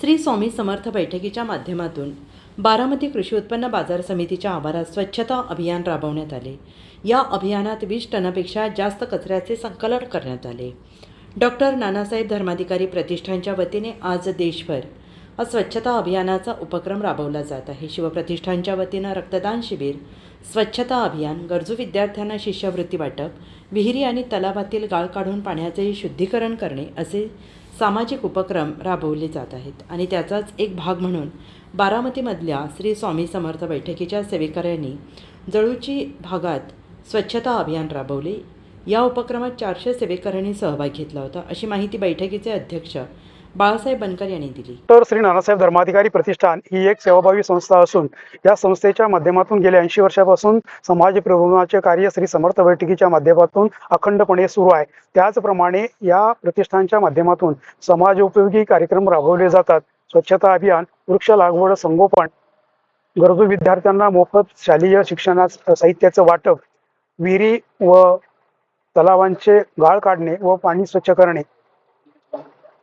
श्री स्वामी समर्थ बैठकीच्या माध्यमातून बारामती कृषी उत्पन्न बाजार समितीच्या आवारात स्वच्छता अभियान राबवण्यात आले. या अभियानात वीस टनापेक्षा जास्त कचऱ्याचे संकलन करण्यात आले. डॉक्टर नानासाहेब धर्माधिकारी प्रतिष्ठानच्या वतीने आज देशभर हा स्वच्छता अभियानाचा उपक्रम राबवला जात आहे. शिवप्रतिष्ठानच्या वतीनं रक्तदान शिबिर स्वच्छता अभियान गरजू विद्यार्थ्यांना शिष्यवृत्ती वाटप विहिरी आणि तलावातील गाळ काढून पाण्याचे शुद्धीकरण करणे असे सामाजिक उपक्रम राबवले जात आहेत. आणि त्याचाच एक भाग म्हणून बारामतीमधल्या श्री स्वामी समर्थ बैठकीच्या सेवेकऱ्यांनी जळूची भागात स्वच्छता अभियान राबवले. या उपक्रमात चारशे सेवेकऱ्यांनी सहभाग घेतला होता. अशी माहिती बैठकीचे अध्यक्ष बाळासाहेब बनकर यांनी दिली. तर श्री नानासाहेब धर्माधिकारी प्रतिष्ठान ही एक सेवाभावी संस्था असून या संस्थेच्या माध्यमातून गेल्या ऐंशी वर्षापासून समाज प्रबोधनाचे कार्य श्री समर्थ बैठकीच्या माध्यमातून अखंडपणे सुरू आहे. त्याचप्रमाणे या प्रतिष्ठानच्या माध्यमातून समाज उपयोगी कार्यक्रम राबवले जातात. स्वच्छता अभियान वृक्ष लागवड संगोपन गरजू विद्यार्थ्यांना मोफत शालेय शिक्षणा साहित्याचं वाटप विहिरी व तलावांचे गाळ काढणे व पाणी स्वच्छ करणे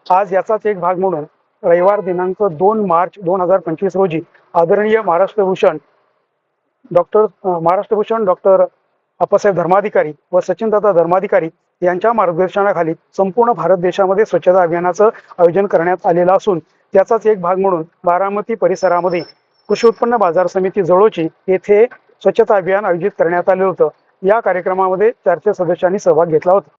आज याचाच एक भाग म्हणून रविवार दिनांक दोन मार्च दोन हजार पंचवीस रोजी आदरणीय महाराष्ट्र भूषण डॉक्टर महाराष्ट्र भूषण डॉक्टर अप्पासाहेब धर्माधिकारी व सचिनदादा धर्माधिकारी यांच्या मार्गदर्शनाखाली संपूर्ण भारत देशामध्ये स्वच्छता अभियानाचं आयोजन करण्यात आलेलं असून त्याचाच एक भाग म्हणून बारामती परिसरामध्ये कृषी उत्पन्न बाजार समिती जवळची येथे स्वच्छता अभियान आयोजित करण्यात आले होतं. या कार्यक्रमामध्ये चारशे सदस्यांनी सहभाग घेतला होता.